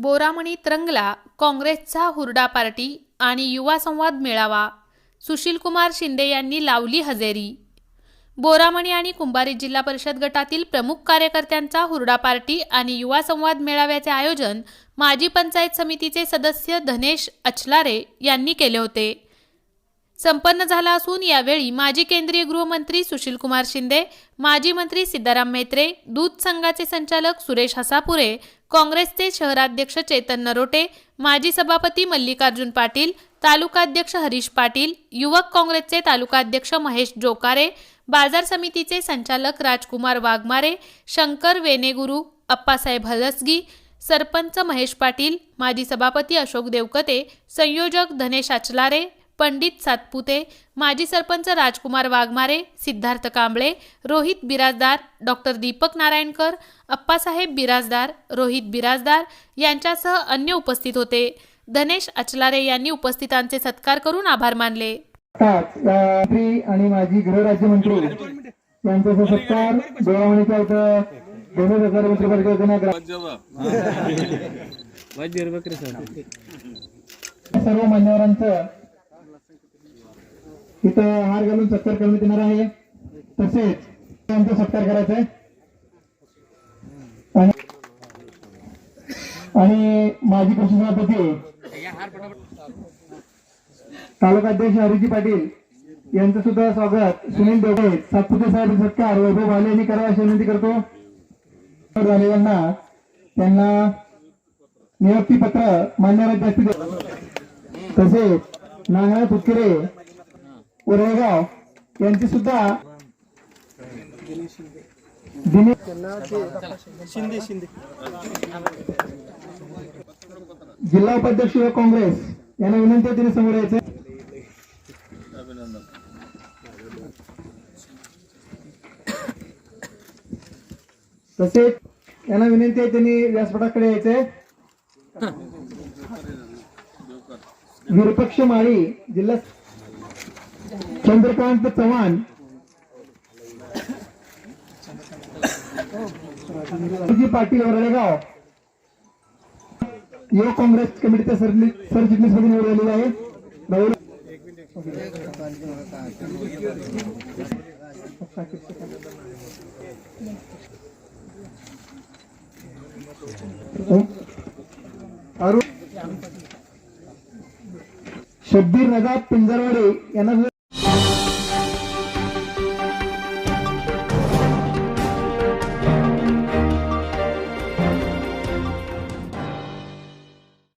बोरामणी तरंगला काँग्रेसचा हुरडा पार्टी आणि युवा संवाद मेळावा. सुशीलकुमार शिंदे यांनी लावली हजेरी. बोरामणी आणि कुंभारी जिल्हा परिषद गटातील प्रमुख कार्यकर्त्यांचा हुरडा पार्टी आणि युवा संवाद मेळाव्याचे आयोजन माजी पंचायत समितीचे सदस्य धनेश अचलारे यांनी केले होते. संपन्न झाला असून यावेळी माजी केंद्रीय गृहमंत्री सुशीलकुमार शिंदे माजी मंत्री सिद्धाराम मेत्रे दूध संघाचे संचालक सुरेश हसापुरे काँग्रेसचे शहराध्यक्ष चेतन नरोटे माजी सभापती मल्लिकार्जुन पाटील तालुकाध्यक्ष हरीश पाटील युवक काँग्रेसचे तालुकाध्यक्ष महेश जोकारे बाजार समितीचे संचालक राजकुमार वाघमारे शंकर वेनेगुरू अप्पासाहेब हलसगी सरपंच महेश पाटील माजी सभापती अशोक देवकते संयोजक धनेश आचलारे पंडित सातपुते माजी सरपंच राजकुमार वाघमारे सिद्धार्थ कांबळे रोहित बिराजदार डॉक्टर दीपक नारायणकर अप्पासाहेब बिराजदार रोहित बिराजदार यांच्यासह अन्य उपस्थित होते धनेश अचलारे यांनी उपस्थितांचे सत्कार करून आभार मानले आणि माजी गृहराज्यमंत्री यांचा सत्कार दोन हजार मंत्रिपरिषदेने सर्व मान्यवरांचं इथं हार घालून सत्कार करण्यात येणार आहे. तसेच त्यांचा सत्कार करायचा आहे. आणि- माजी कृषी सभापती तालुकाध्यक्ष हरिजी पाटील यांचं सुद्धा स्वागत. सुनील देवळे सातपुते साहेब सत्कार वैभव भाले यांनी करावा अशी विनंती करतो. झालेल्यांना त्यांना नियुक्ती पत्र मान्यवर जास्ती तसेच नांगरा फुटकिरे उरेगाव यांची सुद्धा दिनेश शिंदे शिंदे. जिल्हा उपाध्यक्ष काँग्रेस यांना विनंती आहे तिने समोर यायचं तसेच यांना विनंती आहे त्यांनी व्यासपीठाकडे यायचंय. विरुपक्ष माळी जिल्हा चंद्रकांत चव्हाण. जी पाटील वरळेगाव. युवक काँग्रेस कमिटीचा सरचिटणीसमध्ये निवड आहे अरुण शब्बीर नजाब पिंजरवाडे यांना